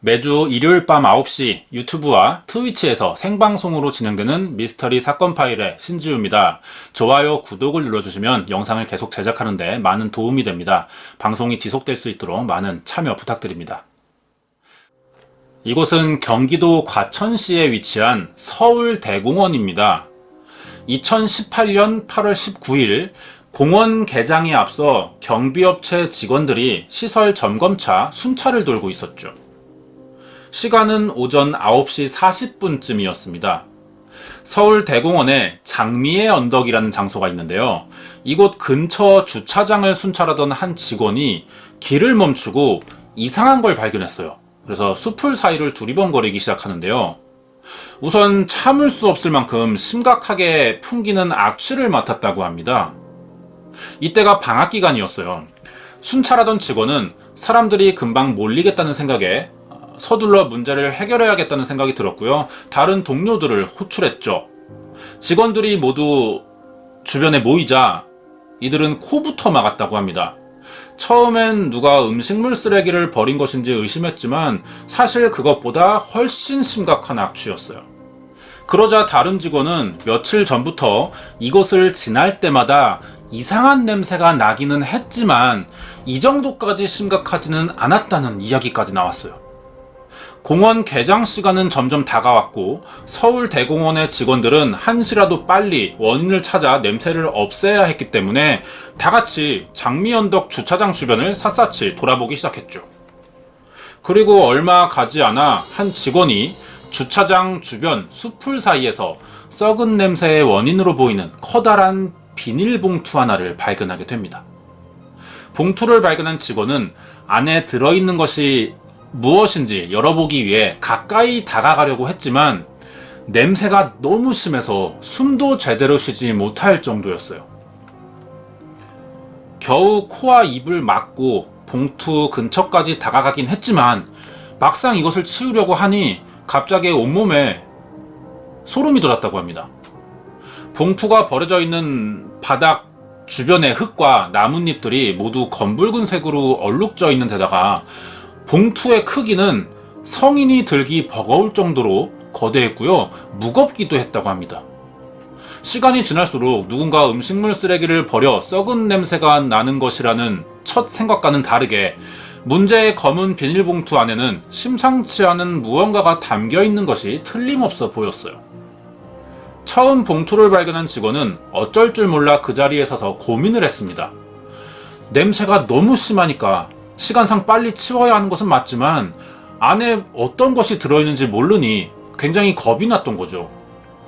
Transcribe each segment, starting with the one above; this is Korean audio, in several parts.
매주 일요일 밤 9시 유튜브와 트위치에서 생방송으로 진행되는 미스터리 사건 파일의 신지우입니다. 좋아요, 구독을 눌러주시면 영상을 계속 제작하는데 많은 도움이 됩니다. 방송이 지속될 수 있도록 많은 참여 부탁드립니다. 이곳은 경기도 과천시에 위치한 서울대공원입니다. 2018년 8월 19일 공원 개장에 앞서 경비업체 직원들이 시설 점검차 순찰을 돌고 있었죠. 시간은 오전 9시 40분쯤이었습니다. 서울 대공원에 장미의 언덕이라는 장소가 있는데요. 이곳 근처 주차장을 순찰하던 한 직원이 길을 멈추고 이상한 걸 발견했어요. 그래서 숲풀 사이를 두리번거리기 시작하는데요. 우선 참을 수 없을 만큼 심각하게 풍기는 악취를 맡았다고 합니다. 이때가 방학 기간이었어요. 순찰하던 직원은 사람들이 금방 몰리겠다는 생각에 서둘러 문제를 해결해야겠다는 생각이 들었고요. 다른 동료들을 호출했죠. 직원들이 모두 주변에 모이자 이들은 코부터 막았다고 합니다. 처음엔 누가 음식물 쓰레기를 버린 것인지 의심했지만 사실 그것보다 훨씬 심각한 악취였어요. 그러자 다른 직원은 며칠 전부터 이곳을 지날 때마다 이상한 냄새가 나기는 했지만 이 정도까지 심각하지는 않았다는 이야기까지 나왔어요. 공원 개장 시간은 점점 다가왔고 서울 대공원의 직원들은 한시라도 빨리 원인을 찾아 냄새를 없애야 했기 때문에 다 같이 장미 언덕 주차장 주변을 샅샅이 돌아보기 시작했죠. 그리고 얼마 가지 않아 한 직원이 주차장 주변 숲풀 사이에서 썩은 냄새의 원인으로 보이는 커다란 비닐봉투 하나를 발견하게 됩니다. 봉투를 발견한 직원은 안에 들어있는 것이 무엇인지 열어보기 위해 가까이 다가가려고 했지만 냄새가 너무 심해서 숨도 제대로 쉬지 못할 정도였어요. 겨우 코와 입을 막고 봉투 근처까지 다가가긴 했지만 막상 이것을 치우려고 하니 갑자기 온몸에 소름이 돋았다고 합니다. 봉투가 버려져 있는 바닥 주변의 흙과 나뭇잎들이 모두 검붉은 색으로 얼룩져 있는 데다가 봉투의 크기는 성인이 들기 버거울 정도로 거대했고요. 무겁기도 했다고 합니다. 시간이 지날수록 누군가 음식물 쓰레기를 버려 썩은 냄새가 나는 것이라는 첫 생각과는 다르게 문제의 검은 비닐봉투 안에는 심상치 않은 무언가가 담겨 있는 것이 틀림없어 보였어요. 처음 봉투를 발견한 직원은 어쩔 줄 몰라 그 자리에 서서 고민을 했습니다. 냄새가 너무 심하니까 시간상 빨리 치워야 하는 것은 맞지만 안에 어떤 것이 들어있는지 모르니 굉장히 겁이 났던 거죠.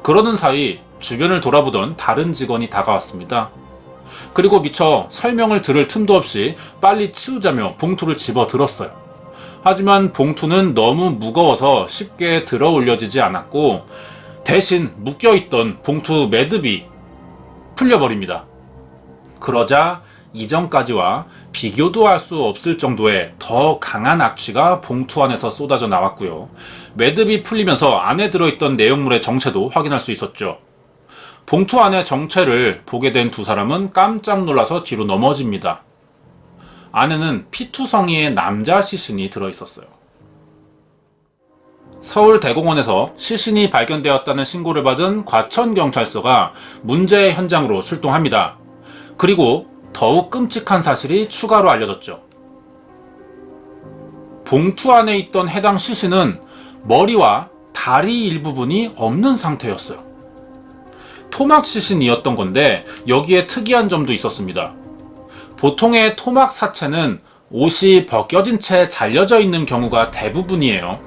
그러는 사이 주변을 돌아보던 다른 직원이 다가왔습니다. 그리고 미처 설명을 들을 틈도 없이 빨리 치우자며 봉투를 집어 들었어요. 하지만 봉투는 너무 무거워서 쉽게 들어 올려지지 않았고 대신 묶여있던 봉투 매듭이 풀려버립니다. 그러자 이전까지와 비교도 할 수 없을 정도의 더 강한 악취가 봉투 안에서 쏟아져 나왔고요. 매듭이 풀리면서 안에 들어있던 내용물의 정체도 확인할 수 있었죠. 봉투 안의 정체를 보게 된 두 사람은 깜짝 놀라서 뒤로 넘어집니다. 안에는 피투성이의 남자 시신이 들어있었어요. 서울대공원에서 시신이 발견되었다는 신고를 받은 과천경찰서가 문제의 현장으로 출동합니다. 그리고 더욱 끔찍한 사실이 추가로 알려졌죠. 봉투 안에 있던 해당 시신은 머리와 다리 일부분이 없는 상태였어요. 토막 시신이었던 건데 여기에 특이한 점도 있었습니다. 보통의 토막 사체는 옷이 벗겨진 채 잘려져 있는 경우가 대부분이에요.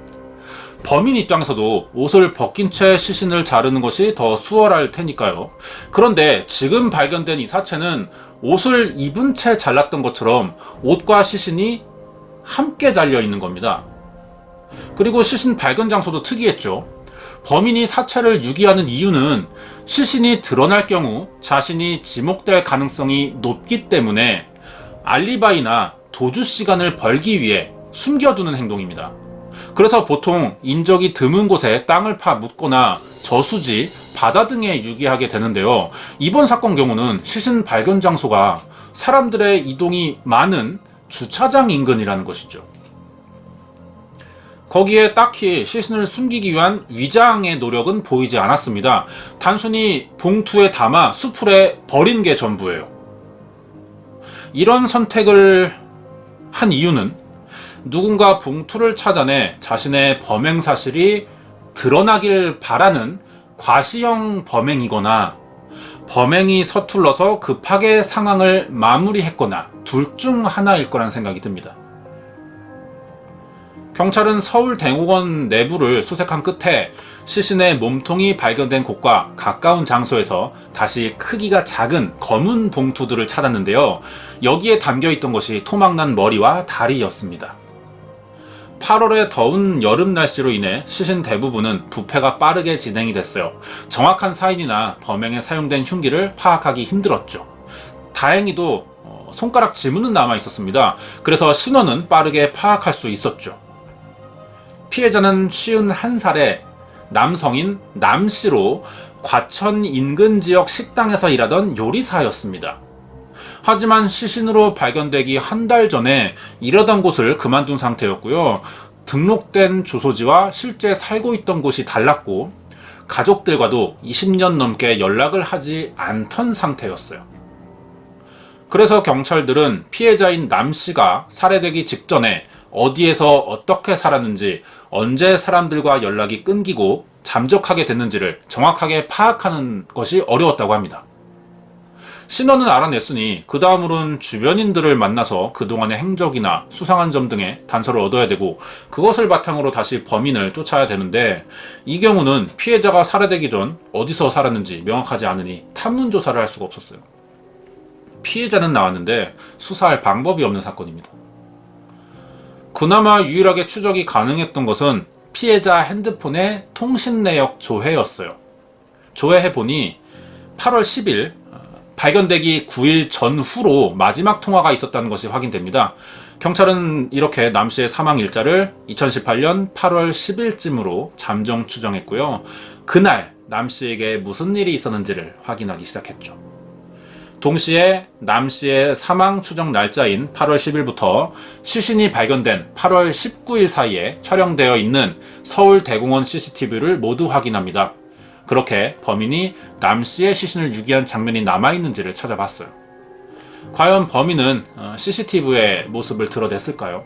범인 입장에서도 옷을 벗긴 채 시신을 자르는 것이 더 수월할 테니까요. 그런데 지금 발견된 이 사체는 옷을 입은 채 잘랐던 것처럼 옷과 시신이 함께 잘려 있는 겁니다. 그리고 시신 발견 장소도 특이했죠. 범인이 사체를 유기하는 이유는 시신이 드러날 경우 자신이 지목될 가능성이 높기 때문에 알리바이나 도주 시간을 벌기 위해 숨겨두는 행동입니다. 그래서 보통 인적이 드문 곳에 땅을 파 묻거나 저수지, 바다 등에 유기하게 되는데요. 이번 사건 경우는 시신 발견 장소가 사람들의 이동이 많은 주차장 인근이라는 것이죠. 거기에 딱히 시신을 숨기기 위한 위장의 노력은 보이지 않았습니다. 단순히 봉투에 담아 수풀에 버린 게 전부예요. 이런 선택을 한 이유는 누군가 봉투를 찾아내 자신의 범행 사실이 드러나길 바라는 과시형 범행이거나 범행이 서툴러서 급하게 상황을 마무리했거나 둘 중 하나일 거란 생각이 듭니다. 경찰은 서울 대공원 내부를 수색한 끝에 시신의 몸통이 발견된 곳과 가까운 장소에서 다시 크기가 작은 검은 봉투들을 찾았는데요. 여기에 담겨 있던 것이 토막난 머리와 다리였습니다. 8월의 더운 여름 날씨로 인해 시신 대부분은 부패가 빠르게 진행이 됐어요. 정확한 사인이나 범행에 사용된 흉기를 파악하기 힘들었죠. 다행히도 어, 손가락 지문은 남아 있었습니다. 그래서 신원은 빠르게 파악할 수 있었죠. 피해자는 51살의 남성인 남씨로 과천 인근 지역 식당에서 일하던 요리사였습니다. 하지만 시신으로 발견되기 한 달 전에 일하던 곳을 그만둔 상태였고요. 등록된 주소지와 실제 살고 있던 곳이 달랐고 가족들과도 20년 넘게 연락을 하지 않던 상태였어요. 그래서 경찰들은 피해자인 남 씨가 살해되기 직전에 어디에서 어떻게 살았는지 언제 사람들과 연락이 끊기고 잠적하게 됐는지를 정확하게 파악하는 것이 어려웠다고 합니다. 신원은 알아냈으니 그 다음으로는 주변인들을 만나서 그동안의 행적이나 수상한 점 등의 단서를 얻어야 되고 그것을 바탕으로 다시 범인을 쫓아야 되는데 이 경우는 피해자가 살해되기 전 어디서 살았는지 명확하지 않으니 탐문 조사를 할 수가 없었어요. 피해자는 나왔는데 수사할 방법이 없는 사건입니다. 그나마 유일하게 추적이 가능했던 것은 피해자 핸드폰의 통신 내역 조회였어요. 조회해보니 8월 10일 발견되기 9일 전후로 마지막 통화가 있었다는 것이 확인됩니다. 경찰은 이렇게 남 씨의 사망 일자를 2018년 8월 10일쯤으로 잠정 추정했고요. 그날 남 씨에게 무슨 일이 있었는지를 확인하기 시작했죠. 동시에 남 씨의 사망 추정 날짜인 8월 10일부터 시신이 발견된 8월 19일 사이에 촬영되어 있는 서울 대공원 CCTV를 모두 확인합니다. 그렇게 범인이 남 씨의 시신을 유기한 장면이 남아있는지를 찾아봤어요. 과연 범인은 CCTV의 모습을 드러냈을까요?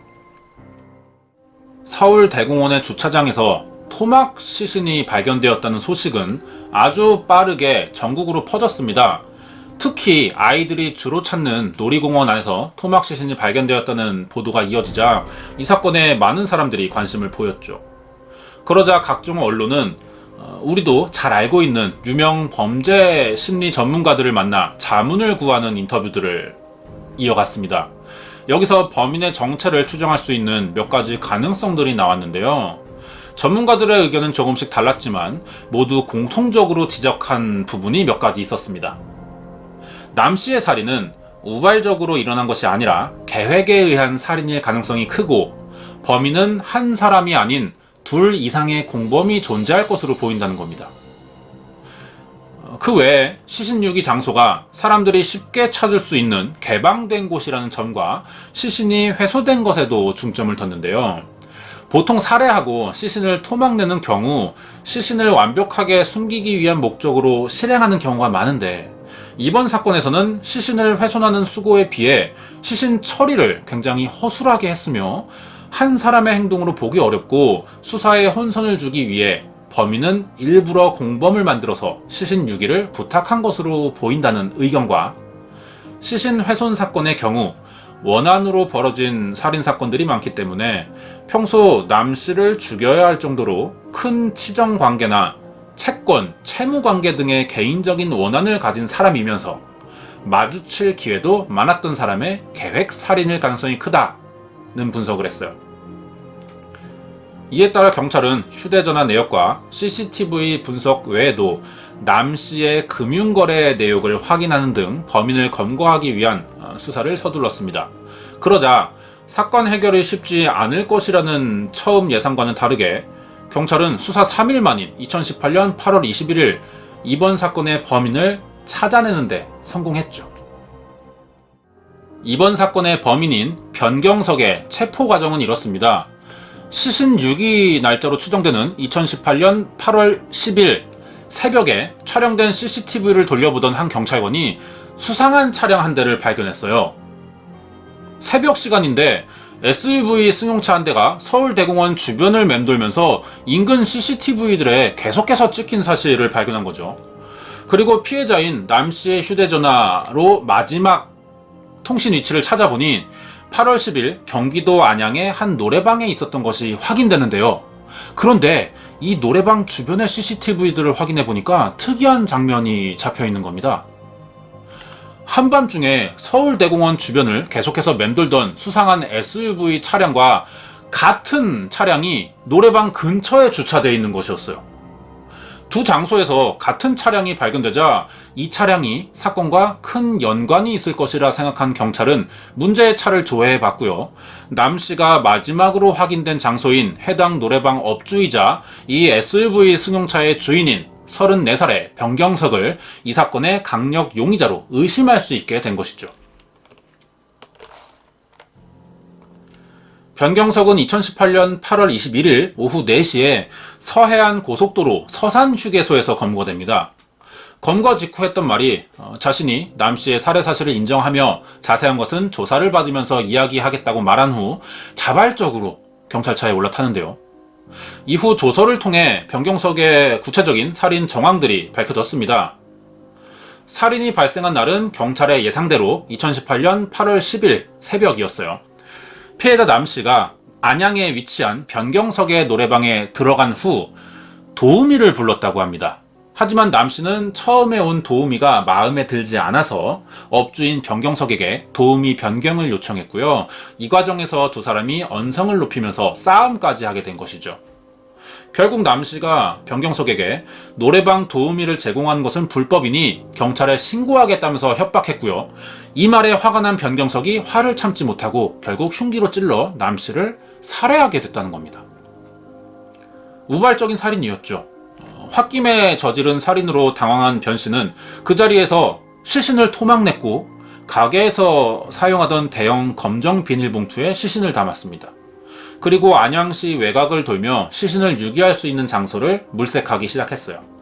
서울 대공원의 주차장에서 토막 시신이 발견되었다는 소식은 아주 빠르게 전국으로 퍼졌습니다. 특히 아이들이 주로 찾는 놀이공원 안에서 토막 시신이 발견되었다는 보도가 이어지자 이 사건에 많은 사람들이 관심을 보였죠. 그러자 각종 언론은 어, 우리도 잘 알고 있는 유명 범죄 심리 전문가들을 만나 자문을 구하는 인터뷰들을 이어갔습니다. 여기서 범인의 정체를 추정할 수 있는 몇 가지 가능성들이 나왔는데요. 전문가들의 의견은 조금씩 달랐지만 모두 공통적으로 지적한 부분이 몇 가지 있었습니다. 남 씨의 살인은 우발적으로 일어난 것이 아니라 계획에 의한 살인일 가능성이 크고 범인은 한 사람이 아닌 둘 이상의 공범이 존재할 것으로 보인다는 겁니다. 그 외에 시신 유기 장소가 사람들이 쉽게 찾을 수 있는 개방된 곳이라는 점과 시신이 회수된 것에도 중점을 뒀는데요. 보통 살해하고 시신을 토막내는 경우 시신을 완벽하게 숨기기 위한 목적으로 실행하는 경우가 많은데 이번 사건에서는 시신을 훼손하는 수고에 비해 시신 처리를 굉장히 허술하게 했으며 한 사람의 행동으로 보기 어렵고 수사에 혼선을 주기 위해 범인은 일부러 공범을 만들어서 시신 유기를 부탁한 것으로 보인다는 의견과 시신 훼손 사건의 경우 원한으로 벌어진 살인 사건들이 많기 때문에 평소 남 씨를 죽여야 할 정도로 큰 치정 관계나 채권, 채무 관계 등의 개인적인 원한을 가진 사람이면서 마주칠 기회도 많았던 사람의 계획 살인일 가능성이 크다는 분석을 했어요. 이에 따라 경찰은 휴대전화 내역과 CCTV 분석 외에도 남 씨의 금융거래 내역을 확인하는 등 범인을 검거하기 위한 어, 수사를 서둘렀습니다. 그러자 사건 해결이 쉽지 않을 것이라는 처음 예상과는 다르게 경찰은 수사 3일 만인 2018년 8월 21일 이번 사건의 범인을 찾아내는데 성공했죠. 이번 사건의 범인인 변경석의 체포 과정은 이렇습니다. 시신 6기 날짜로 추정되는 2018년 8월 10일 새벽에 촬영된 CCTV를 돌려보던 한 경찰관이 수상한 차량 한 대를 발견했어요. 새벽 시간인데 SUV 승용차 한 대가 서울대공원 주변을 맴돌면서 인근 CCTV들에 계속해서 찍힌 사실을 발견한 거죠. 그리고 피해자인 남 씨의 휴대전화로 마지막 통신 위치를 찾아보니 8월 10일 경기도 안양의 한 노래방에 있었던 것이 확인되는데요. 그런데 이 노래방 주변의 CCTV들을 확인해 보니까 특이한 장면이 잡혀 있는 겁니다. 한밤중에 서울대공원 주변을 계속해서 맴돌던 수상한 SUV 차량과 같은 차량이 노래방 근처에 주차되어 있는 것이었어요. 두 장소에서 같은 차량이 발견되자 이 차량이 사건과 큰 연관이 있을 것이라 생각한 경찰은 문제의 차를 조회해 봤고요. 남 씨가 마지막으로 확인된 장소인 해당 노래방 업주이자 이 SUV 승용차의 주인인 34살의 변경석을 이 사건의 강력 용의자로 의심할 수 있게 된 것이죠. 변경석은 2018년 8월 21일 오후 4시에 서해안 고속도로 서산 휴게소에서 검거됩니다. 검거 직후 했던 말이 어, 자신이 남 씨의 살해 사실을 인정하며 자세한 것은 조사를 받으면서 이야기하겠다고 말한 후 자발적으로 경찰차에 올라타는데요. 이후 조서를 통해 변경석의 구체적인 살인 정황들이 밝혀졌습니다. 살인이 발생한 날은 경찰의 예상대로 2018년 8월 10일 새벽이었어요. 피해자 남 씨가 안양에 위치한 변경석의 노래방에 들어간 후 도우미를 불렀다고 합니다. 하지만 남 씨는 처음에 온 도우미가 마음에 들지 않아서 업주인 변경석에게 도우미 변경을 요청했고요. 이 과정에서 두 사람이 언성을 높이면서 싸움까지 하게 된 것이죠. 결국 남 씨가 변경석에게 노래방 도우미를 제공한 것은 불법이니 경찰에 신고하겠다면서 협박했고요. 이 말에 화가 난 변경석이 화를 참지 못하고 결국 흉기로 찔러 남 씨를 살해하게 됐다는 겁니다. 우발적인 살인이었죠. 어, 홧김에 저지른 살인으로 당황한 변 씨는 그 자리에서 시신을 토막냈고 가게에서 사용하던 대형 검정 비닐봉투에 시신을 담았습니다. 그리고 안양시 외곽을 돌며 시신을 유기할 수 있는 장소를 물색하기 시작했어요.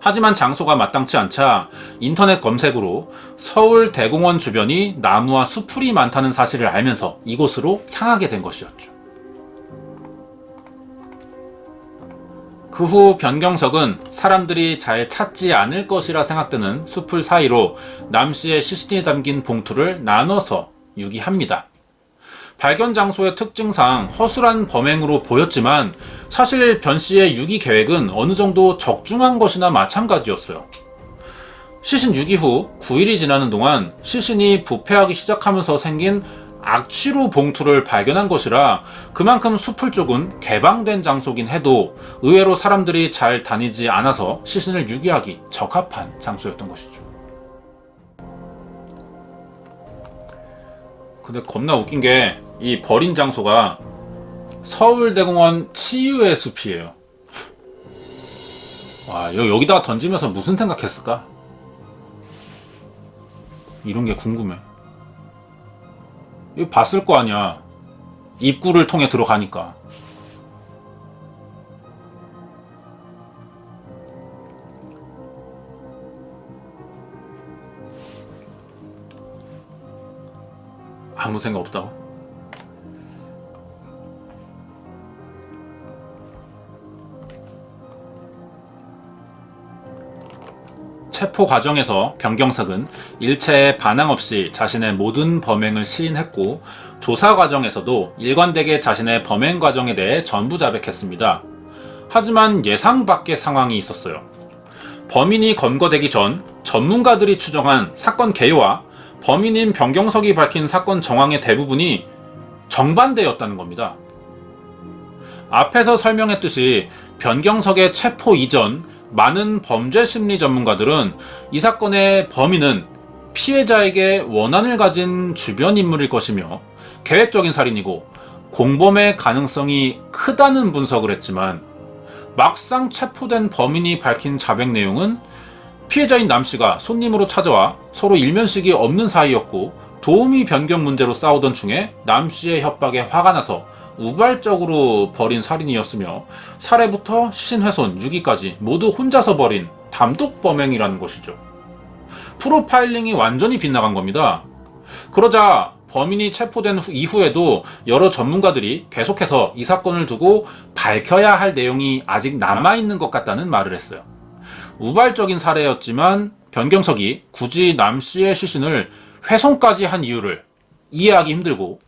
하지만 장소가 마땅치 않자 인터넷 검색으로 서울 대공원 주변이 나무와 수풀이 많다는 사실을 알면서 이곳으로 향하게 된 것이었죠. 그 후 변경석은 사람들이 잘 찾지 않을 것이라 생각되는 수풀 사이로 남 씨의 시신이 담긴 봉투를 나눠서 유기합니다. 발견 장소의 특징상 허술한 범행으로 보였지만 사실 변 씨의 유기 계획은 어느 정도 적중한 것이나 마찬가지였어요. 시신 유기 후 9일이 지나는 동안 시신이 부패하기 시작하면서 생긴 악취로 봉투를 발견한 것이라 그만큼 숲을 쪽은 개방된 장소긴 해도 의외로 사람들이 잘 다니지 않아서 시신을 유기하기 적합한 장소였던 것이죠. 근데 겁나 웃긴 게 이 버린 장소가 서울대공원 치유의 숲이에요. 와, 여- 여기다가 던지면서 무슨 생각했을까? 이런 게 궁금해. 이거 봤을 거 아니야. 입구를 통해 들어가니까. 아무 생각 없다고? 체포 과정에서 변경석은 일체의 반항 없이 자신의 모든 범행을 시인했고 조사 과정에서도 일관되게 자신의 범행 과정에 대해 전부 자백했습니다. 하지만 예상 밖의 상황이 있었어요. 범인이 검거되기 전 전문가들이 추정한 사건 개요와 범인인 변경석이 밝힌 사건 정황의 대부분이 정반대였다는 겁니다. 앞에서 설명했듯이 변경석의 체포 이전 많은 범죄 심리 전문가들은 이 사건의 범인은 피해자에게 원한을 가진 주변 인물일 것이며 계획적인 살인이고 공범의 가능성이 크다는 분석을 했지만 막상 체포된 범인이 밝힌 자백 내용은 피해자인 남 씨가 손님으로 찾아와 서로 일면식이 없는 사이였고 도우미 변경 문제로 싸우던 중에 남 씨의 협박에 화가 나서 우발적으로 벌인 살인이었으며 살해부터 시신훼손, 유기까지 모두 혼자서 벌인 단독 범행이라는 것이죠. 프로파일링이 완전히 빗나간 겁니다. 그러자 범인이 체포된 후- 이후에도 여러 전문가들이 계속해서 이 사건을 두고 밝혀야 할 내용이 아직 남아있는 것 같다는 말을 했어요. 우발적인 살해였지만 변경석이 굳이 남 씨의 시신을 훼손까지 한 이유를 이해하기 힘들고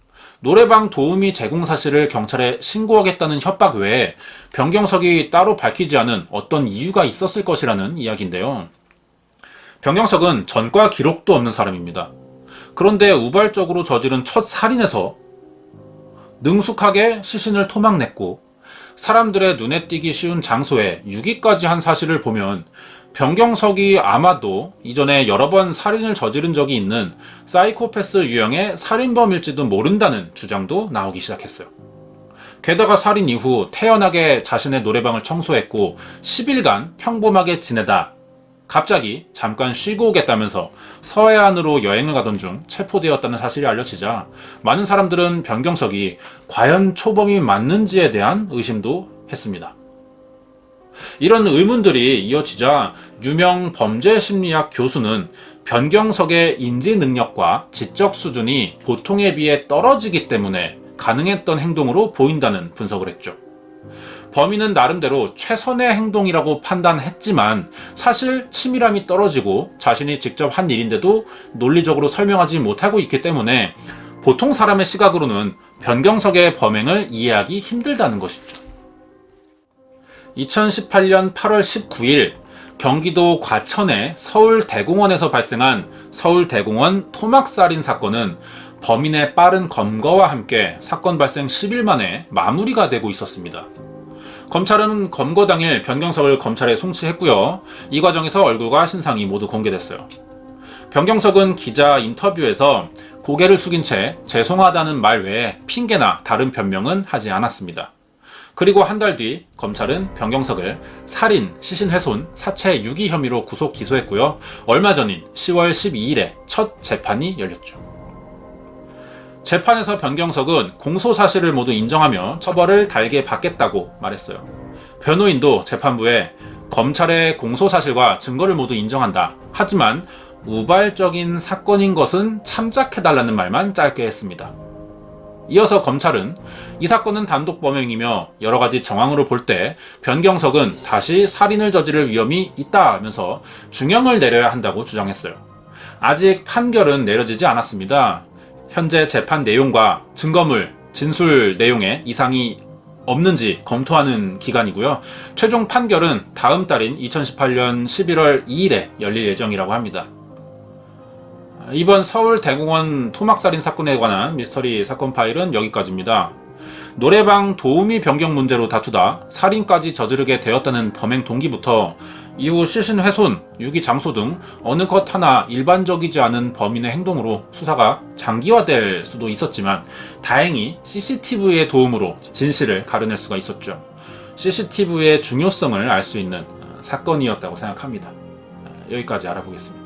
노래방 도우미 제공 사실을 경찰에 신고하겠다는 협박 외에 변경석이 따로 밝히지 않은 어떤 이유가 있었을 것이라는 이야기인데요. 변경석은 전과 기록도 없는 사람입니다. 그런데 우발적으로 저지른 첫 살인에서 능숙하게 시신을 토막냈고 사람들의 눈에 띄기 쉬운 장소에 유기까지 한 사실을 보면 변경석이 아마도 이전에 여러 번 살인을 저지른 적이 있는 사이코패스 유형의 살인범일지도 모른다는 주장도 나오기 시작했어요. 게다가 살인 이후 태연하게 자신의 노래방을 청소했고 10일간 평범하게 지내다 갑자기 잠깐 쉬고 오겠다면서 서해안으로 여행을 가던 중 체포되었다는 사실이 알려지자 많은 사람들은 변경석이 과연 초범이 맞는지에 대한 의심도 했습니다. 이런 의문들이 이어지자 유명 범죄 심리학 교수는 변경석의 인지 능력과 지적 수준이 보통에 비해 떨어지기 때문에 가능했던 행동으로 보인다는 분석을 했죠. 범인은 나름대로 최선의 행동이라고 판단했지만 사실 치밀함이 떨어지고 자신이 직접 한 일인데도 논리적으로 설명하지 못하고 있기 때문에 보통 사람의 시각으로는 변경석의 범행을 이해하기 힘들다는 것이죠. 2018년 8월 19일 경기도 과천의 서울대공원에서 발생한 서울대공원 토막살인 사건은 범인의 빠른 검거와 함께 사건 발생 10일 만에 마무리가 되고 있었습니다. 검찰은 검거 당일 변경석을 검찰에 송치했고요. 이 과정에서 얼굴과 신상이 모두 공개됐어요. 변경석은 기자 인터뷰에서 고개를 숙인 채 죄송하다는 말 외에 핑계나 다른 변명은 하지 않았습니다. 그리고 한 달 뒤 검찰은 변경석을 살인, 시신훼손, 사체 유기 혐의로 구속 기소했고요. 얼마 전인 10월 12일에 첫 재판이 열렸죠. 재판에서 변경석은 공소 사실을 모두 인정하며 처벌을 달게 받겠다고 말했어요. 변호인도 재판부에 검찰의 공소 사실과 증거를 모두 인정한다. 하지만 우발적인 사건인 것은 참작해달라는 말만 짧게 했습니다. 이어서 검찰은 이 사건은 단독 범행이며 여러 가지 정황으로 볼 때 변경석은 다시 살인을 저지를 위험이 있다면서 중형을 내려야 한다고 주장했어요. 아직 판결은 내려지지 않았습니다. 현재 재판 내용과 증거물, 진술 내용에 이상이 없는지 검토하는 기간이고요. 최종 판결은 다음 달인 2018년 11월 2일에 열릴 예정이라고 합니다. 이번 서울 대공원 토막살인 사건에 관한 미스터리 사건 파일은 여기까지입니다. 노래방 도우미 변경 문제로 다투다 살인까지 저지르게 되었다는 범행 동기부터 이후 시신 훼손, 유기 장소 등 어느 것 하나 일반적이지 않은 범인의 행동으로 수사가 장기화될 수도 있었지만 다행히 CCTV의 도움으로 진실을 가려낼 수가 있었죠. CCTV의 중요성을 알 수 있는 어, 사건이었다고 생각합니다. 어, 여기까지 알아보겠습니다.